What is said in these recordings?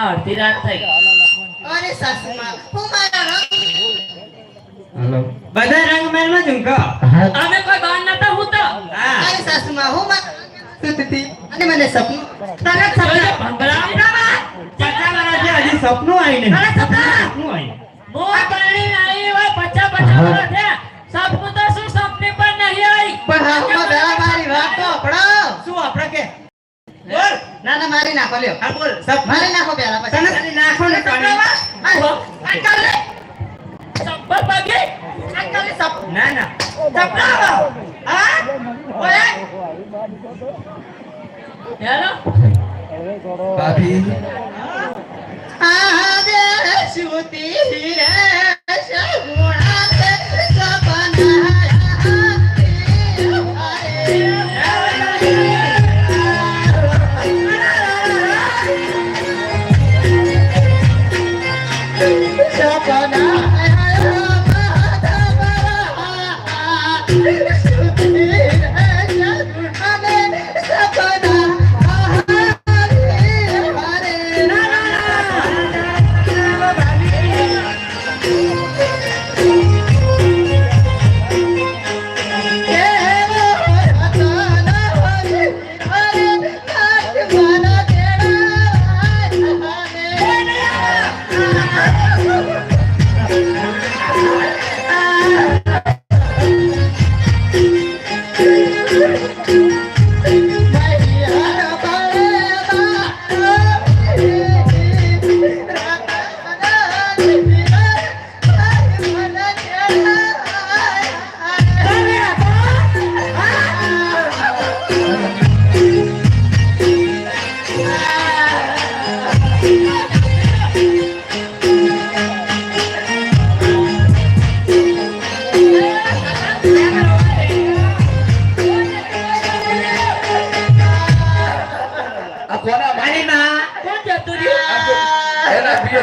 થઈ. અરે સાસુમાં હું મારા રંગ હલો. બધા રંગ મહેલમાં ઝુમકો અમે કોઈ બાર નતા હું. તો અરે સાસુમાં હું મારા સુતતી અને મને સપનું તરત જોજે સપના ભંભરા પચાસ વર્ષે હજી સપનું આવી નહીં અરે સપનું આવી મોર પાણી આવી હોય પચા પચા વર્ષ થયા. સપનું તો શું સપની પણ નહીં આવી પણ હાથમાં મારી વાત તો અપડો શું આપણે કે? બોલ. ના ના મારી નાખો લ્યો. હા બોલ. સપ મારી નાખો બેલા પછી. તને નાખો ને પાણી. ના ના. સપના હા? ઓય હેલો? ભાભી. આજે સુતી રે.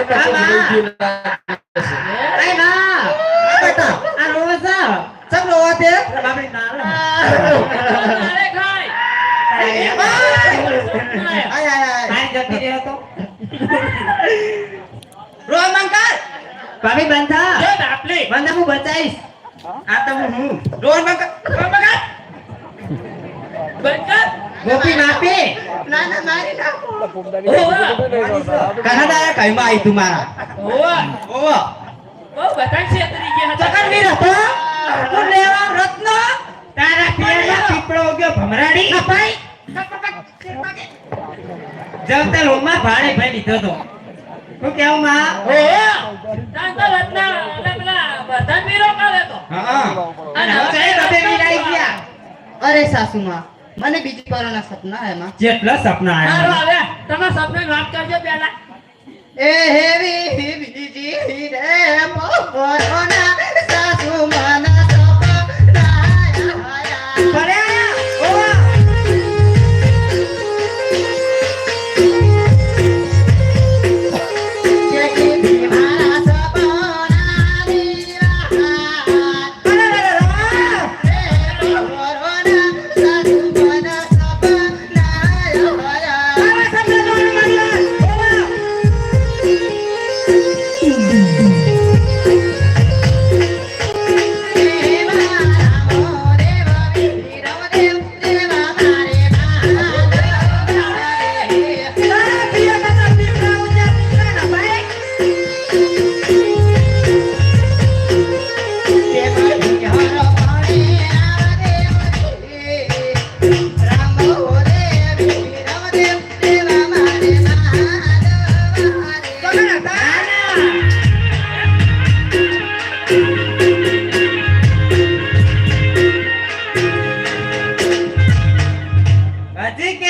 એના પિયરમાં કોઈ લઈ ગયું આય ના બેટા આ રોવા સા સબ રોવા તે બાપડી ના મારે ખાય આય આય આય મારી જતી રહ્યો તો રોવા મંગલ ભાભી બંધા જો બાપલી બંધા હું બચાઈશ આ તો હું ગોપી માપી ના ના મારી નાખો? કના દાયા કઈમાં આવી તું મારા. ઓવા ઓવો. બધા છેતરી ગયા હતા? ચકનવીર હતો તું લેવા રત્ન? તારા પિયરમાં પીપળો ઉગ્યો ભમરાડી? અપાઈ. જવતર હોમાં ભાડે ભાઈ લીધો તો હું કેવું માં? ઓવા. તાન તો રત્ના એટલે પેલા બધા મીરો કરે તો. હા. અને હવે કઈ બધે ગયા? અરે સાસુમાં. મને બીજી કોરોના સપના એમાં જેટલા સપના સારું આવ્યા આવે તમે સપને વાત કરજો પેલા એ હેવી બીજી રે કોરોના સાસુમાના સપના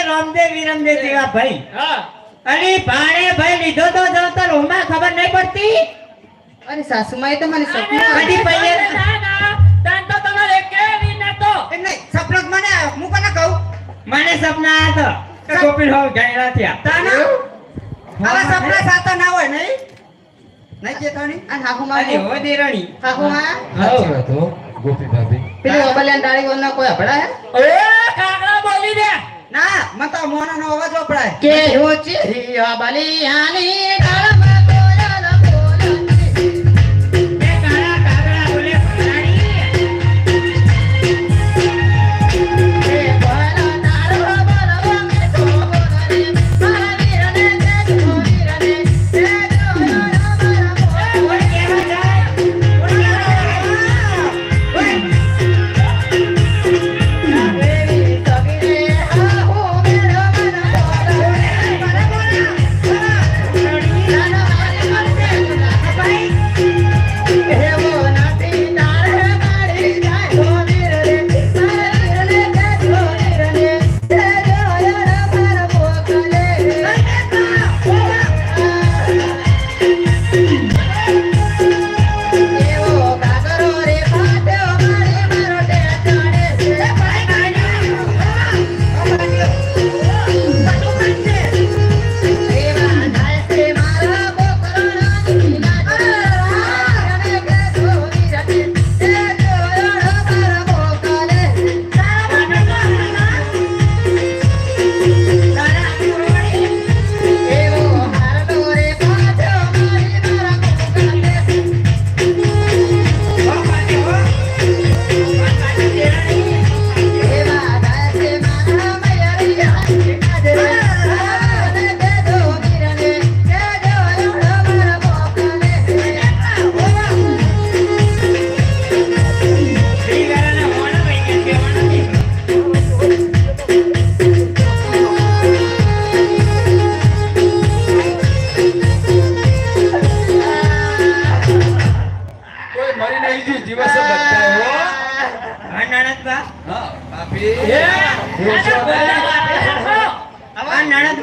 રામદેવ વિરમદેવ જેવા ભાઈ હા. અરે ભાઈ લીધો તો જવતર હોમાં ખબર નહીં પડતી? અરે સાસુમાં એ તો મને સપનું કદી પૈયે ના ના તાન તો તમારે કેવી નતો. એમ નહીં સપનો મને હું કોને કહું? મને સપના આયા તો કે હોવ ગયેલા થયા. તાના? આવા સપના સાતા ના હોય નહીં? નહીં ચેતવણી? અને હાહુમાં અરે હો? દેરણી. હાહુમાં? સાચી વાત ગોપી ભાભી પેલી ઓબલિયાન ડાળી વરના કોઈ અભડા હે? બોલી દે ના મન તો બલિયાની નો એ.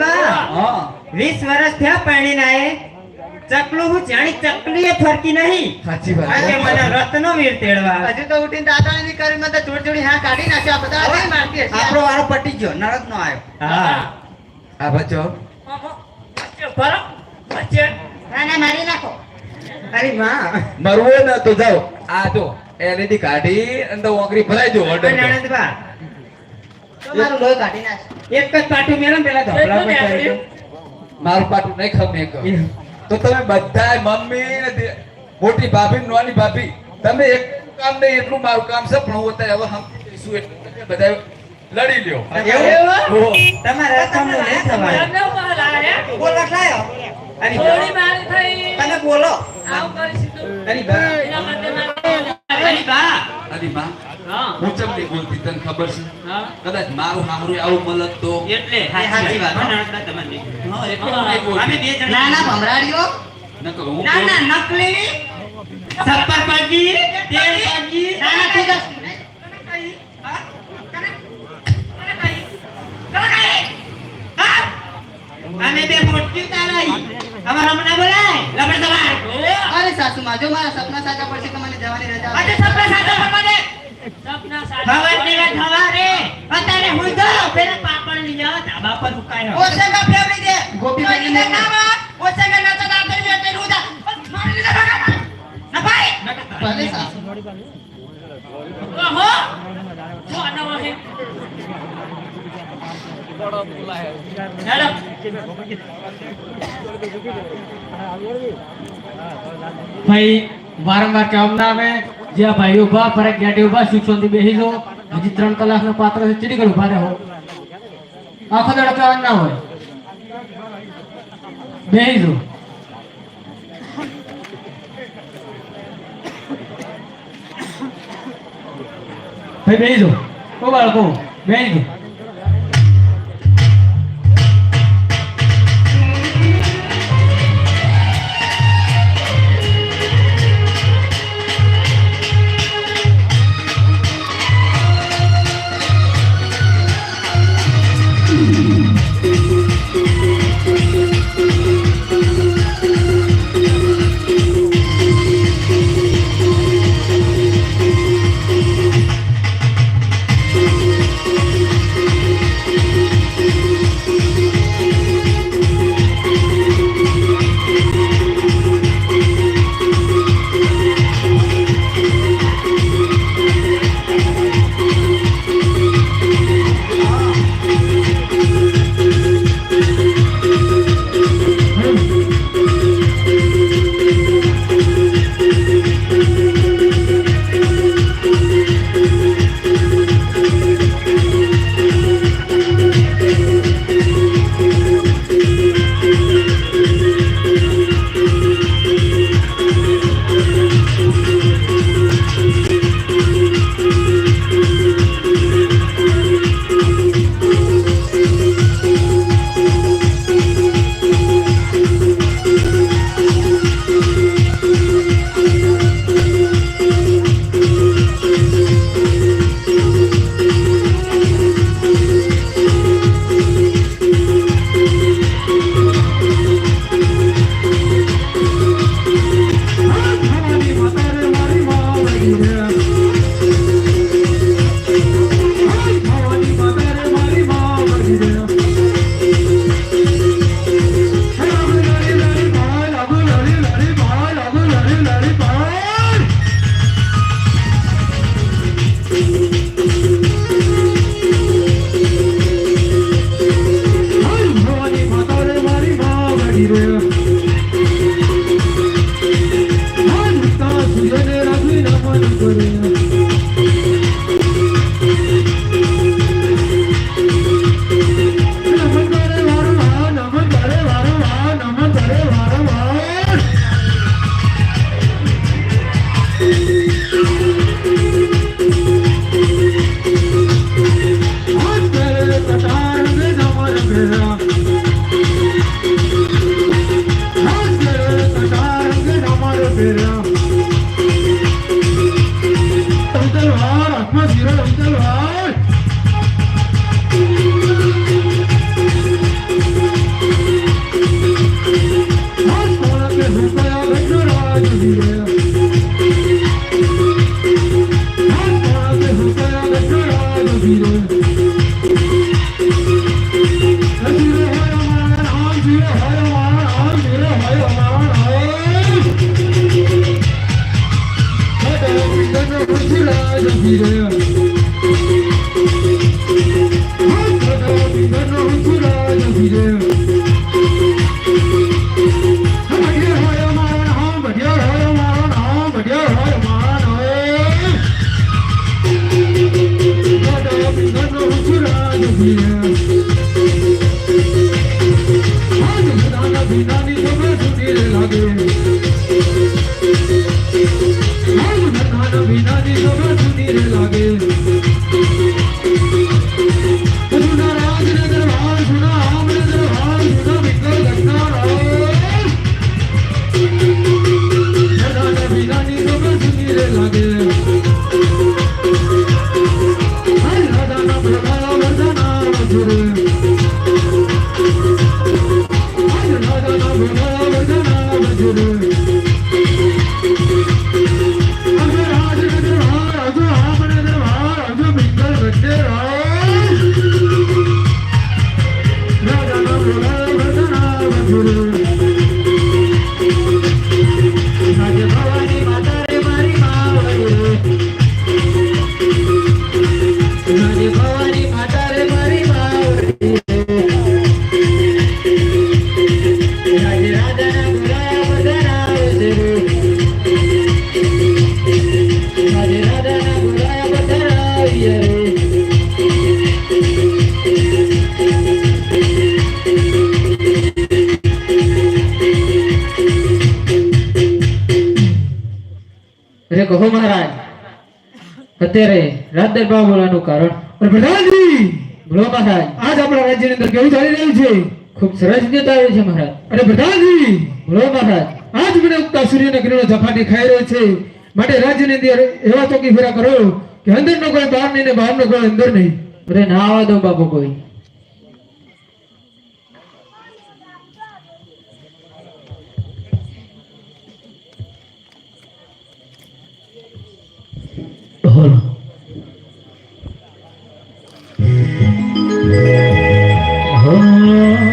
હા. વીસ વર્ષ થયા પરણીને આયે. ચકલું હું જાણી ચકલીએ ફરકી નહીં. સાચી આ કે મને રત્નો વીર તેડવા હજુ તો ઉઠીને દાદા ની કરી મને જોડ જોડી હા કાઢી નાખ્યો. આ બધા નહીં મારતી આપણો વારો પટી ગયો. નરદ નો આવ્યો. હા. આ બચો. મારી નાખો. અરે માં. મરવો ને તો જાઓ. આ જો. એલઈડી કાઢી અને તો ઓગરી ભરાઈ દો ઓર્ડર નણંદબા તો લોહી કાઢી નાખ. એક જ પાટું મેલો પેલા ધોપલા પર ચડી મારું પાટું નહીં ખમે તો તમે બધા મમ્મી મોટી ભાભી ને નાની ભાભી તમે એક કામ નહીં એટલું મારું કામ છે પણ હું અત્યારે હવે સમજી જઈશું એટલે તમે બધા લડી લ્યો? તમારે. બોલ અરે થોડી મારી થઈ. તને બોલો. આવું કરી સીધું. અરે બા એના માટે મારે- અરે બા અલી બા હું. ચમ નહીં બોલતી તને ખબર છે? કદાચ મારું સાંભળ્યું આવું મળત તો. એટલે સાચી વાત. અમે બે જણા ના ના ભમરાડીઓ ના ના નકલી. સપ્પર પાજી તેલ પાજી ના ના તું જા. અમે બે મોટી તારાઈ અમાર હમણા બોલાય. લબડ સવાર. અરે સાસુમાં જો મારા સપના સાચા પડશે તો મને જવાની રજા આજે સપના સાચા કરવા દે સપના સાચા. હવા ને હવા રે અત્યારે હું જો પેલા પાપડ લઈ આવો ધાબા પર ઉકાય હો ઓસેગા ફેવરી દે. ગોપીને મોકલો. નાવા ઓસેગા નાચા દાતે જે તે રૂદા. મારી લીધા ભાગા ના ભાઈ. ભલે સાસુ. ઓહો! જો આના ભાઈ, વારંવાર કહેવામાં આવે જ્યાં ભાઈ ઊભા ફરક ગાડી ઊભા શિક્ષણથી બેસી જો હજી ત્રણ કલાકનો પાત્ર છે ચીડી ઊભા રહો. આખો દાડો ના હોય. બેસી જો ભાઈ બેસી જો ઓ બાળકો બેસી જો Ahora, más y. Güzel. અરે કહો મહારાજ. અત્યારે રાત દરબાર બોલવાનું કારણ. પ્રધાનજી! બોલો મહારાજ. આજ આપણા રાજ્યની અંદર કેવું ચાલી રહ્યું છે? ખૂબ સરસ રીતે ચાલ્યું છે મહારાજ. અરે પ્રધાનજી! બોલો મહારાજ. આજ મને ઉગતા સૂર્યના કિરણો ઝપાટી ખાઈ રહ્યો છે. માટે રાજ્યની અંદર એવા ચોકી ફેરા કરો કે અંદરનો કોઈ બહાર નહીં ને બહારનો કોઈ અંદર નહીં. અરે ના આવવા દો બાપુ કોઈ. Oh.